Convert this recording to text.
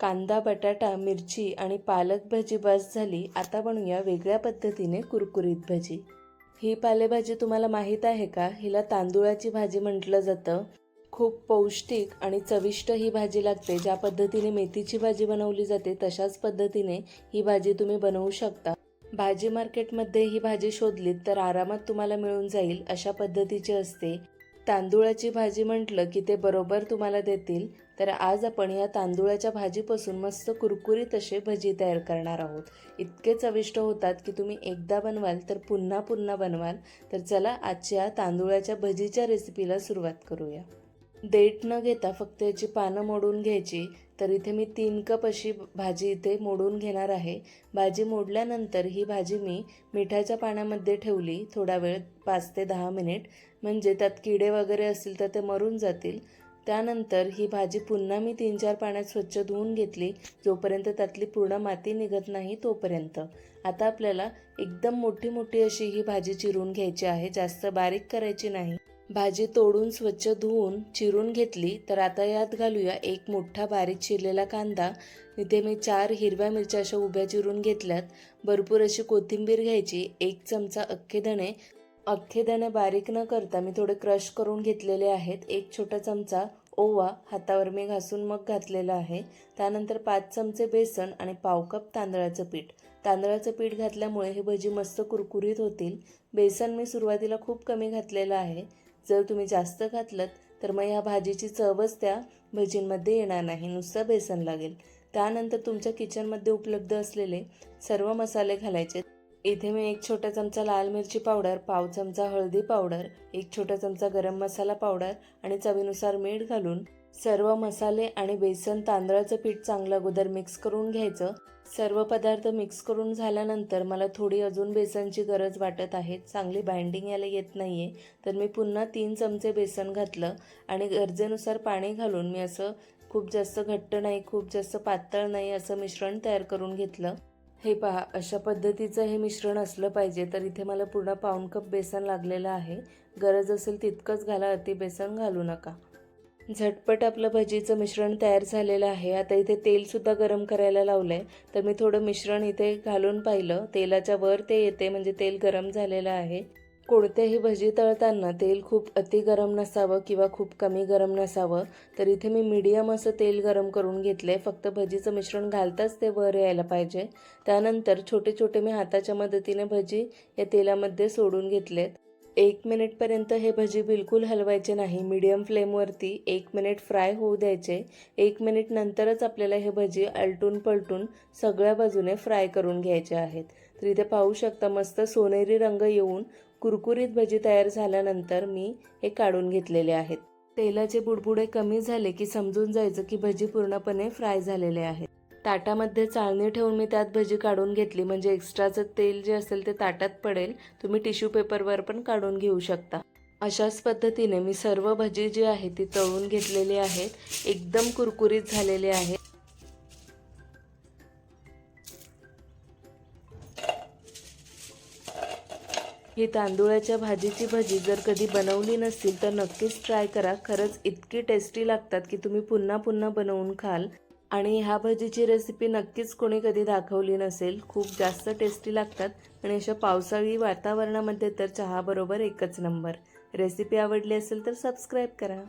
कांदा बटाटा मिरची आणि पालक भाजी बस झाली. आता बनूया वेगळ्या पद्धतीने कुरकुरीत भाजी. ही पालेभाजी तुम्हाला माहीत आहे का? हिला तांदुळाची भाजी म्हटलं जातं. खूप पौष्टिक आणि चविष्ट ही भाजी लागते. ज्या पद्धतीने मेथीची भाजी बनवली जाते तशाच पद्धतीने ही भाजी तुम्ही बनवू शकता. भाजी मार्केटमध्ये ही भाजी शोधलीत तर आरामात तुम्हाला मिळून जाईल अशा पद्धतीची असते. तांदूळाची भाजी म्हटलं की ते बरोबर तुम्हाला देतील तर आज आपण या तांदूळाच्या भाजीपासून मस्त कुरकुरीत असे भजी तयार करणार आहोत. इतके चविष्ट होतात की तुम्ही एकदा बनवाल तर पुन्हा पुन्हा बनवाल. तर चला आजच्या तांदूळाच्या भजीच्या रेसिपीला सुरुवात करूया. देठ न घेता फक्त याची पानं मोडून घ्यायची तर इथे मी तीन कप अशी भाजी इथे मोडून घेणार आहे. भाजी मोडल्यानंतर ही भाजी मी मिठाच्या पाण्यामध्ये ठेवली थोडा वेळ पाच ते दहा मिनिट. म्हणजे त्यात किडे वगैरे असतील तर ते मरून जातील. त्यानंतर ही भाजी पुन्हा मी तीन चार पाण्यात स्वच्छ धुवून घेतली जोपर्यंत त्यातली पूर्ण माती निघत नाही तोपर्यंत. आता आपल्याला एकदम मोठी मोठी अशी ही भाजी चिरून घ्यायची आहे जास्त बारीक करायची नाही. भाजी तोडून स्वच्छ धुवून चिरून घेतली तर आता यात घालूया एक मोठा बारीक चिरलेला कांदा. इथे मी चार हिरव्या मिरच्या अशा उभ्या चिरून घेतल्यात. भरपूर अशी कोथिंबीर घ्यायची एक चमचा अख्खे धणे. अख्खे दाणे बारीक न करता मी थोडे क्रश करून घेतलेले आहेत. एक छोटा चमचा ओवा हातावर मी घासून मग घातलेला आहे. त्यानंतर पाच चमचे बेसन आणि पाव कप तांदळाचं पीठ. तांदळाचं पीठ घातल्यामुळे हे भजी मस्त कुरकुरीत होतील. बेसन मी सुरुवातीला खूप कमी घातलेलं आहे. जर तुम्ही जास्त घातलं तर मग ह्या भाजीची चवच त्या भजींमध्ये येणार नाही नुसतं बेसन लागेल. त्यानंतर तुमच्या किचनमध्ये उपलब्ध असलेले सर्व मसाले घालायचे. इथे मी एक छोटा चमचा लाल मिरची पावडर पाव चमचा हळदी पावडर एक छोटा चमचा गरम मसाला पावडर आणि चवीनुसार मीठ घालून सर्व मसाले आणि बेसन तांदळाचं पीठ चांगलं अगोदर मिक्स करून घ्यायचं. सर्व पदार्थ मिक्स करून झाल्यानंतर मला थोडी अजून बेसनची गरज वाटत आहे. चांगली बाइंडिंग याला येत नाही आहे तर मी पुन्हा तीन चमचे बेसन घातलं आणि गरजेनुसार पाणी घालून मी असं खूप जास्त घट्ट नाही खूप जास्त पातळ नाही असं मिश्रण तयार करून घेतलं. हे पहा अशा पद्धतीचं हे मिश्रण असलं पाहिजे. तर इथे मला पूर्ण पाऊण कप बेसन लागलेलं आहे. गरज असेल तितकंच घाला अति बेसन घालू नका. झटपट आपलं भजीचं मिश्रण तयार झालेलं आहे. आता इथे तेलसुद्धा गरम करायला लावलं आहे तर मी थोडं मिश्रण इथे घालून पाहिलं. तेलाच्या वर ते येते म्हणजे तेल गरम झालेलं आहे. कोणत्याही भजी तळताना तेल खूप अति गरम नसावं किंवा खूप कमी गरम नसावं. तर इथे मी मीडियम असं तेल गरम करून घेतलं आहे फक्त भजीचं मिश्रण घालताच ते वर यायला पाहिजे. त्यानंतर छोटे छोटे मी हाताच्या मदतीने भजी या तेलामध्ये सोडून घेतलेत. एक मिनिटपर्यंत हे भजी बिलकुल हलवायचे नाही. मीडियम फ्लेमवरती एक मिनिट फ्राय होऊ द्यायचे. एक मिनिट नंतरच आपल्याला हे भजी आलटून पलटून सगळ्या बाजूने फ्राय करून घ्यायचे आहेत. तर इथे पाहू शकता मस्त सोनेरी रंग येऊन कुरकुरीत भजी तयार झाल्यानंतर मी हे काढून घेतलेले आहेत. तेलाचे बुडबुडे कमी झाले की समजून जायचं की भजी पूर्णपणे फ्राय झालेले आहेत. ताटामध्ये चाळणी ठेवून मी त्यात भजी काढून घेतली. म्हणजे एक्स्ट्राचं तेल जे असेल ते ताटात पडेल. तुम्ही टिश्यू पेपरवर पण काढून घेऊ शकता. अशाच पद्धतीने मी सर्व भजी जी आहे ती तळून घेतलेली आहेत. एकदम कुरकुरीत झालेली आहेत. ही तांदूळाच्या भाजीची भजी जर कधी बनवली नसतील तर नक्कीच ट्राय करा. खरंच इतकी टेस्टी लागतात की तुम्ही पुन्हा पुन्हा बनवून खाल. आणि ह्या भजीची रेसिपी नक्कीच कोणी कधी दाखवली नसेल. खूप जास्त टेस्टी लागतात. आणि अशा पावसाळी वातावरणामध्ये तर चहाबरोबर एकच नंबर रेसिपी आवडली असेल तर सबस्क्राईब करा.